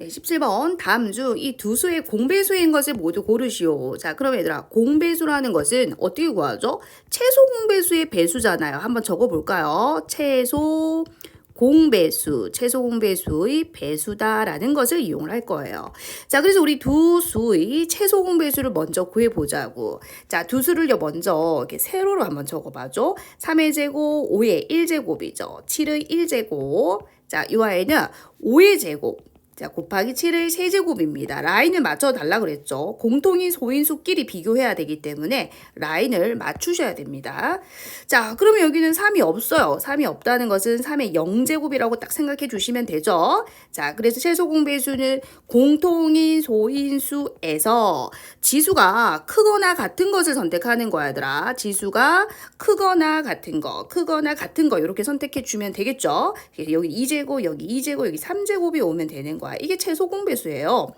네, 17번 다음 중이두 수의 공배수인 것을 모두 고르시오. 자, 그럼 얘들아, 공배수라는 것은 어떻게 구하죠? 최소 공배수의 배수잖아요. 한번 적어 볼까요? 최소 공배수, 최소 공배수의 배수다라는 것을 이용을 할 거예요. 자, 그래서 우리 두 수의 최소 공배수를 먼저 구해 보자고. 자, 두 수를요 먼저 이렇게 세로로 한번 적어 봐죠. 3의 제곱, 5의 1제곱이죠. 7의 1제곱. 자, 이 아이는 5의 제곱. 자, 곱하기 7의 세제곱입니다. 라인을 맞춰 달라 그랬죠. 공통인 소인수끼리 비교해야 되기 때문에 라인을 맞추셔야 됩니다. 자, 그러면 여기는 3이 없어요. 3이 없다는 것은 3의 0제곱이라고 딱 생각해 주시면 되죠. 자, 그래서 최소 공배수는 공통인 소인수에서 지수가 크거나 같은 것을 선택하는 거야, 얘들아. 지수가 크거나 같은 거, 크거나 같은 거 이렇게 선택해 주면 되겠죠. 여기 2제곱, 여기 2제곱, 여기 3제곱이 오면 되는 거야. 이게 최소 공배수예요.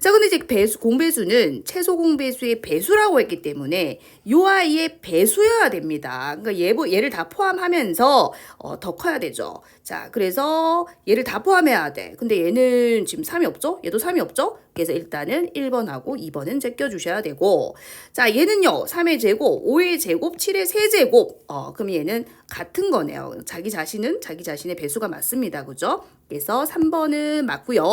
자, 근데 이제 배수, 공배수는 최소 공배수의 배수라고 했기 때문에 요 아이의 배수여야 됩니다. 그러니까 얘, 얘를 다 포함하면서 어, 더 커야 되죠. 자, 그래서 얘를 다 포함해야 돼. 근데 얘는 지금 3이 없죠? 얘도 3이 없죠? 그래서 일단은 1번하고 2번은 제껴 주셔야 되고 자 얘는요 3의 제곱 5의 제곱 7의 세제곱 어 그럼 얘는 같은 거네요 자기 자신은 자기 자신의 배수가 맞습니다 그죠 그래서 3번은 맞고요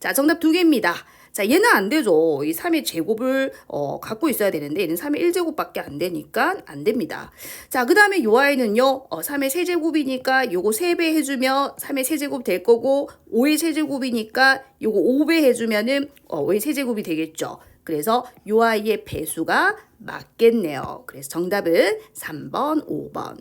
자 정답 두 개입니다 자, 얘는 안 되죠. 이 3의 제곱을 어, 갖고 있어야 되는데 얘는 3의 1제곱밖에 안 되니까 안 됩니다. 자, 그 다음에 요 아이는요. 어, 3의 세제곱이니까 요거 3배 해주면 3의 세제곱 될 거고 5의 세제곱이니까 요거 5배 해주면은 어, 5의 세제곱이 되겠죠. 그래서 요 아이의 배수가 맞겠네요. 그래서 정답은 3번, 5번.